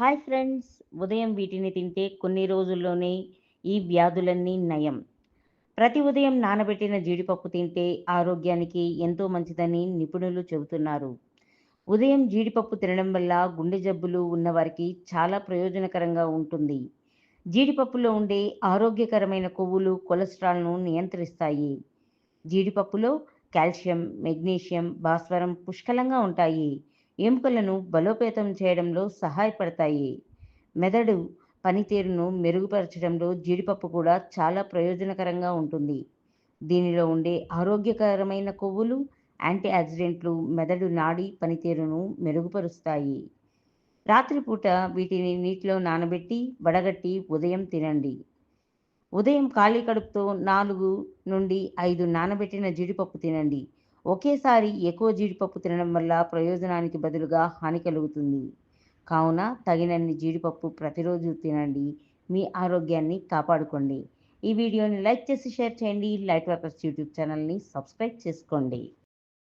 Hi friends ఉదయం వీటిని తింటే కొన్ని రోజుల్లోనే ఈ వ్యాధులన్నీ నయం. ప్రతి ఉదయం నానబెట్టిన జీడిపప్పు తింటే ఆరోగ్యానికి ఎంతో మంచిదని నిపుణులు చెబుతున్నారు. ఉదయం జీడిపప్పు తినడం వల్ల గుండె జబ్బులు ఉన్నవారికి చాలా ప్రయోజనకరంగా ఉంటుంది. జీడిపప్పులో ఉండే ఆరోగ్యకరమైన కొవ్వులు కొలెస్ట్రాల్ను నియంత్రిస్తాయి. జీడిపప్పులో కాల్షియం మెగ్నీషియం భాస్వరం పుష్కలంగా ఉంటాయి. ఎముకలను బలోపేతం చేయడంలో సహాయపడతాయి. మెదడు పనితీరును మెరుగుపరచడంలో జీడిపప్పు కూడా చాలా ప్రయోజనకరంగా ఉంటుంది. దీనిలో ఉండే ఆరోగ్యకరమైన కొవ్వులు యాంటీ ఆక్సిడెంట్లు మెదడు నాడి పనితీరును మెరుగుపరుస్తాయి. రాత్రిపూట వీటిని నీటిలో నానబెట్టి వడగట్టి ఉదయం తినండి. ఉదయం ఖాళీ కడుపుతో నాలుగు నుండి ఐదు నానబెట్టిన జీడిపప్పు తినండి. ఒకేసారి ఎక్కువ జీడిపప్పు తినడం వల్ల ప్రయోజనానికి బదులుగా హాని కలుగుతుంది. కావున తగినన్ని జీడిపప్పు ప్రతిరోజు తినండి. మీ ఆరోగ్యాన్ని కాపాడుకోండి. ఈ వీడియోని లైక్ చేసి షేర్ చేయండి. లైట్ వర్కర్స్ యూట్యూబ్ ఛానల్ని సబ్స్క్రైబ్ చేసుకోండి.